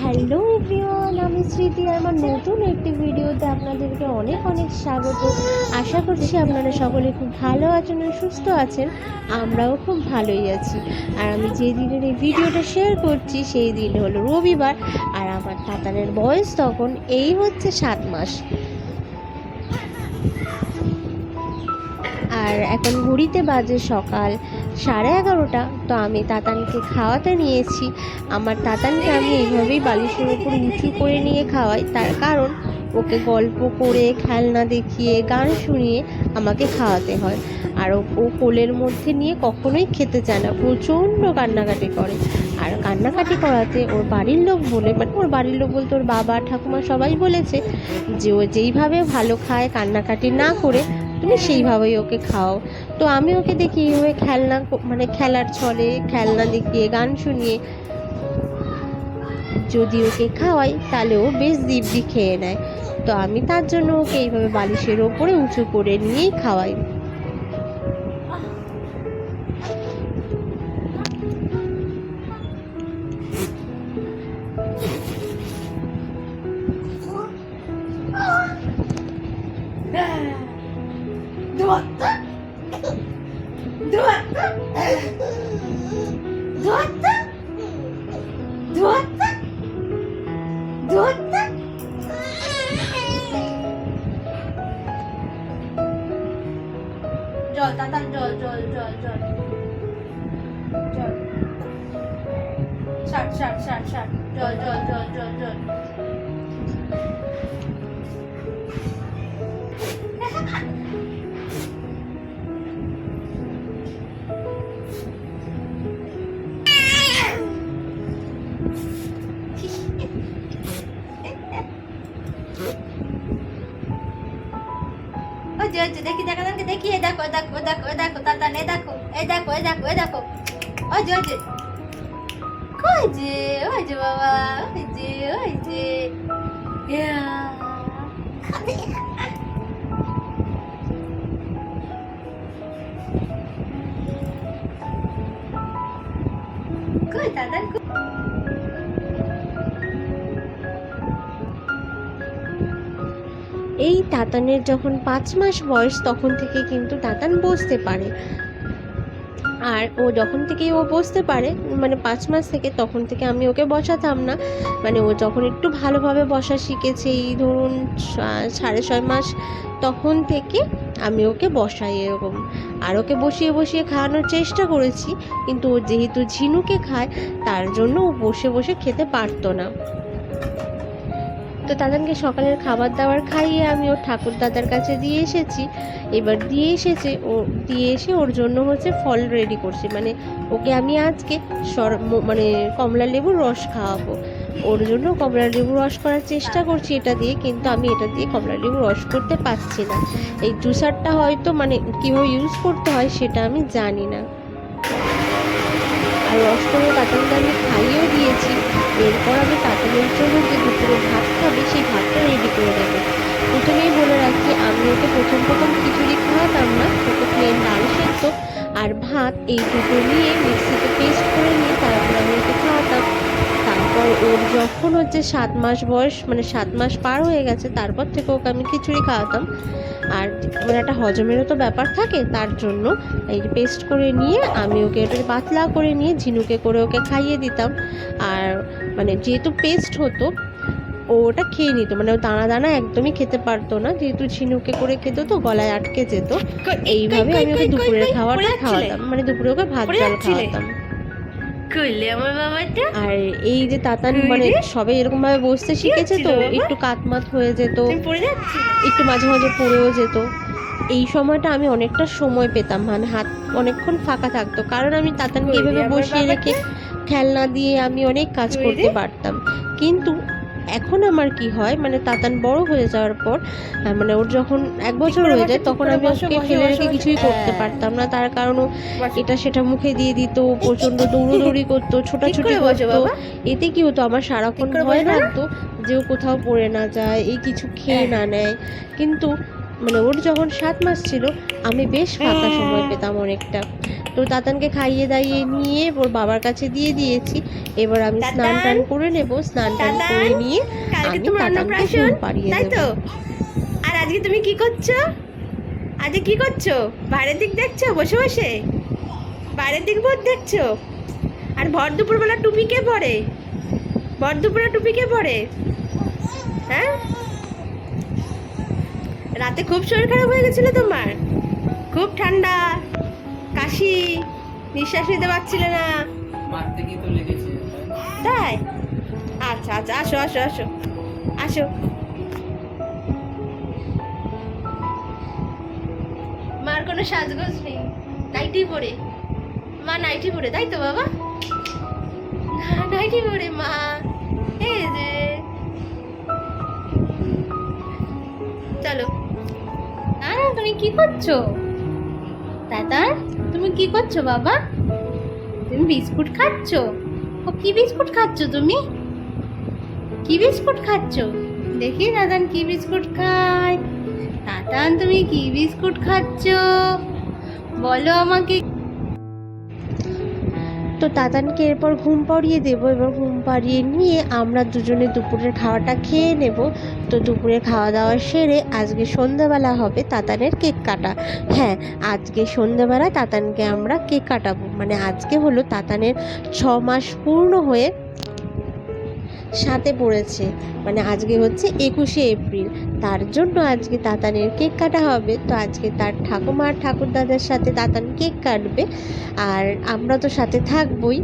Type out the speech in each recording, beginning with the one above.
Hello everyone আমি স্মৃতি আমার নতুন একটি ভিডিওতে আপনাদেরকে অনেক অনেক স্বাগত। আশা করছি আপনারা সকলে খুব ভালো আছেন সুস্থ আছেন। আমরাও খুব ভালোই আছি। আর আমি যে দিনের এই ভিডিওটা শেয়ার করছি, সেই দিন হলো রবিবার আর আমার তাতানের বয়স তখন এই হচ্ছে সাত মাস। আর এখন ঘুরিতে বাজে সকাল সাড়ে এগারোটা, তো আমি তাতানকে খাওয়াতে নিয়েছি। আমার তাতানকে আমি এইভাবেই বালিশের উপর উঁচু করে নিয়ে খাওয়াই। তার কারণ, ওকে গল্প করে, খেলনা দেখিয়ে, গান শুনিয়ে আমাকে খাওয়াতে হয়। আর ও- কোলের মধ্যে নিয়ে কখনোই খেতে চায় না, প্রচণ্ড কান্নাকাটি করে। আর কান্নাকাটি করাতে ওর বাড়ির লোক বলে মানে ওর বাড়ির লোক বলতে ওর বাবা, ঠাকুমা সবাই বলেছে যে ও যেইভাবে ভালো খায়, কান্নাকাটি না করে তুমি সেইভাবেই ওকে খাও। তো আমি ওকে দেখি এইভাবে খেলনা মানে খেলার ছলে খেলনা দেখিয়ে গান শুনিয়ে যদি ওকে খাওয়াই, তাহলে ও বেশ দিব্যি খেয়ে নেয়। তো আমি তার জন্য ওকে এইভাবে বালিশের ওপরে উঁচু করে নিয়েই খাওয়াই। জল তাতান জল জল জল জল জল ষাট ষাট ষাট ষাট জল জল জল জল জল ওই যে দেখি দেখি, দেখো দেখো দেখো এ দেখো তাতান এ দেখো এ দেখো এ দেখো ওই যে ওই যে কই যে, ওই যে বাবা, ওই যে ওই যে, ইয়া। এই তাতানের যখন পাঁচ মাস বয়স, তখন থেকে কিন্তু তাতান বসতে পারে। আর ও যখন থেকে ও বসতে পারে মানে পাঁচ মাস থেকে, তখন থেকে আমি ওকে বসাতাম না। মানে ও যখন একটু ভালোভাবে বসা শিখেছে, এই ধরুন সাড়ে ছয় মাস, তখন থেকে আমি ওকে বসাই এরকম। আর ওকে বসিয়ে বসিয়ে খাওয়ানোর চেষ্টা করেছি, কিন্তু ও যেহেতু ঝিনুকে খায়, তার জন্য ও বসে বসে খেতে পারতো না। তো তাদেরকে সকালের খাবার দাবার খাইয়ে আমি ওর ঠাকুর দাদার কাছে দিয়ে এসেছি। এবার দিয়ে এসেছে, ও দিয়ে এসে ওর জন্য হচ্ছে ফল রেডি করছি। মানে ওকে আমি আজকে সর মানে কমলা লেবুর রস খাওয়াবো। ওর জন্য কমলা লেবু রস করার চেষ্টা করছি এটা দিয়ে, কিন্তু আমি এটা দিয়ে কমলা লেবু রস করতে পারছি না। এই জুসারটা হয়তো মানে কীভাবে ইউজ করতে হয় সেটা আমি জানি না। রস করে তাতানকে আমি খাইয়েও দিয়েছি। এরপর আমি তাতানের জন্য যে দুপুরে ভাত খাবে, সেই ভাতটা রেডি করে দেবো। প্রথমেই বলে রাখি, আমি ওকে প্রথম প্রথম খিচুড়ি খাওয়াতাম না ওকে প্লেন ডাল সেদ্ধ আর ভাত এই দুটো নিয়ে মিক্সিতে পেস্ট করে নিয়ে তারপর আমি ওকে খাওয়াতাম। তারপর ওর যখন হচ্ছে সাত মাস বয়স মানে সাত মাস পার হয়ে গেছে, তারপর থেকে ওকে আমি খিচুড়ি খাওয়াতাম। আর মানে একটা হজমেরও তো ব্যাপার থাকে তার জন্য এই পেস্ট করে নিয়ে আমি ওকে একটু পাতলা করে নিয়ে ঝিনুকে করে ওকে খাইয়ে দিতাম। আর মানে যেহেতু পেস্ট হতো ও ওটা খেয়ে নিত মানে ও দানা দানা একদমই খেতে পারতো না। যেহেতু ঝিনুকে করে খেত তো গলায় আটকে যেত। এইভাবে আমি ওকে দুপুরের খাবারটা খাওয়াতাম মানে দুপুরে ওকে ভাত জল? খাওয়াতাম। কইলে আমার বাবাটা? আর এই যে তাতান মানে? সবাই এরকম ভাবে বসতে শিখেছে তো? একটু কাতমাত হয়ে যেত একটু মাঝে মাঝে পড়েও যেত। এই সময়টা আমি অনেকটা সময় পেতাম মানে হাত অনেকক্ষণ ফাঁকা থাকতো। কারণ আমি তাতানকে এভাবে এইভাবে বসিয়ে রেখে খেলনা দিয়ে আমি অনেক কাজ করতে পারতাম। কিন্তু এখন আমার কি হয়? মানে তাতান বড় হয়ে যাওয়ার পর মানে ওর যখন এক বছর হয়ে যায় তখন আমি ওকে খেলে ফেলে রেখে কিছুই করতে হ্যাঁ। পারতাম না। তার কারণ এটা সেটা মুখে দিয়ে দিত প্রচণ্ড দৌড়োদৌড়ি করতো ছোটাছুটি করতো। এতে কি হতো? আমার সারাক্ষণ ভয় লাগতো যে ও কোথাও পড়ে না যায় এই কিছু খেয়ে হ্যাঁ। না নেয়। কিন্তু মানে ওর যখন সাত মাস ছিল আমি বেশ ফাঁকা সময় পেতাম অনেকটা। তো তাতানকে খাইয়ে দাইয়ে নিয়ে ওর বাবার কাছে দিয়ে দিয়েছি। এবার আমি স্নান টান করে নেব স্নান টান করে নিয়ে আমি তাতানকে ঘুম পাড়িয়ে তাই তো? দেবো আর আজকে তুমি কি করছ? আজকে কি করছ? বাইরের দিক দেখছ? বসে বসে? বাইরের দিক বোধ দেখছ? আর ভর দুপুরবেলা টুপি কে পরে? ভর দুপুরে টুপি কে পরে? হ্যাঁ? রাতে খুব শরীর খারাপ হয়ে গেছিল তোমার? খুব ঠান্ডা কাশি নিঃশ্বাস নিতে পারছিলে না। তাই? আচ্ছা আচ্ছা আসো আসো আসো আসো। মার কোনো সাজগোজ নেই। নাইটি পরে। মা নাইটি পরে তাই তো বাবা? না নাইটি পরে মা। তুমি কি করছ? দাদা তুমি কি করছ বাবা? তুমি বিস্কুট খাচ্ছ? ও, কি বিস্কুট খাচ্ছ তুমি? কি বিস্কুট খাচ্ছ? দেখি দাদান কি বিস্কুট খায়। দাদান তুমি কি বিস্কুট খাচ্ছ? বলো আমাকে তো তাতানকে এরপর ঘুম পাড়িয়ে দেবো এবার ঘুম পাড়িয়ে নিয়ে আমরা দুজনে দুপুরের খাওয়াটা খেয়ে নেব। তো দুপুরে খাওয়া দাওয়া সেরে আজকে সন্ধ্যাবেলা হবে তাতানের কেক কাটা। হ্যাঁ আজকে সন্ধ্যাবেলা তাতানকে আমরা কেক কাটাবো। মানে আজকে হলো তাতানের ছ মাস পূর্ণ হয়ে সাথে পড়েছে। মানে আজকে হচ্ছে একুশে এপ্রিল। তার জন্য আজকে তাতানের কেক কাটা হবে। তো আজকে তার ঠাকুমার ঠাকুরদাদার সাথে তাতান কেক কাটবে। আর আমরা তো সাথে থাকবই।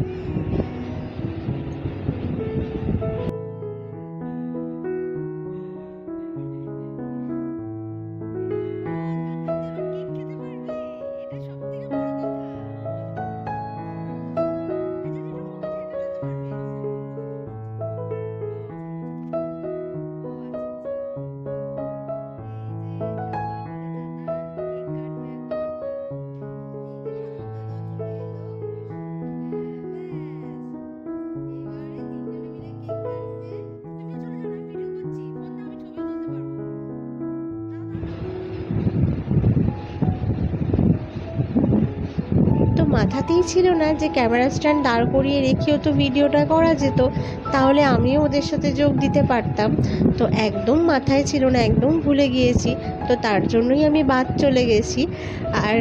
মাথাতেই ছিল না যে ক্যামেরা স্ট্যান্ড দাঁড় করিয়ে রেখেও তো ভিডিওটা করা যেত, তাহলে আমিও ওদের সাথে যোগ দিতে পারতাম। তো একদম মাথায় ছিল না, একদম ভুলে গিয়েছি। তো তার জন্যই আমি বাদ চলে গেছি। আর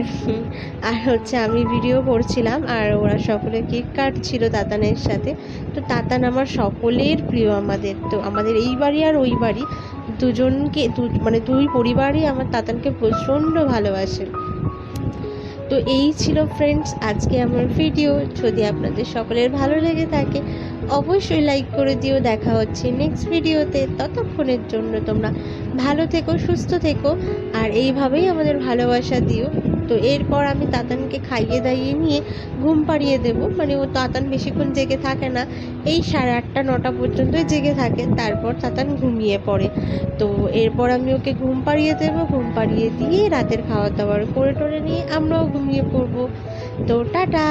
আর হচ্ছে আমি ভিডিও করছিলাম, আর ওরা সকলে কেক কাটছিল তাতানের সাথে। তো তাতান আমার সকলের প্রিয় আমাদের। তো আমাদের এই বাড়ি আর ওই বাড়ি। দুজনকে মানে দুই পরিবারই আমার তাতানকে প্রচণ্ড ভালোবাসে। তো এই ছিল ফ্রেন্ডস আজকে আমার ভিডিও যদি আপনাদের সকলের ভালো লেগে থাকে, অবশ্যই লাইক করে দিও। দেখা হচ্ছে নেক্সট ভিডিওতে ততক্ষণের জন্য তোমরা ভালো থেকো, সুস্থ থেকো, আর এইভাবেই আমাদের ভালোবাসা দিও। তো এরপর আমি তাতানকে খাইয়ে দাইয়ে নিয়ে ঘুম পাড়িয়ে দেবো। মানে ও তাতান বেশিক্ষণ জেগে থাকে না। এই সাড়ে আটটা, নটা পর্যন্তই জেগে থাকে। তারপর তাতান ঘুমিয়ে পড়ে। তো এরপর আমি ওকে ঘুম পাড়িয়ে দেবো। ঘুম পাড়িয়ে দিয়ে রাতের খাওয়া দাওয়ার করে টরে নিয়ে আমরাও ঘুমিয়ে পড়ব। তো টাটা!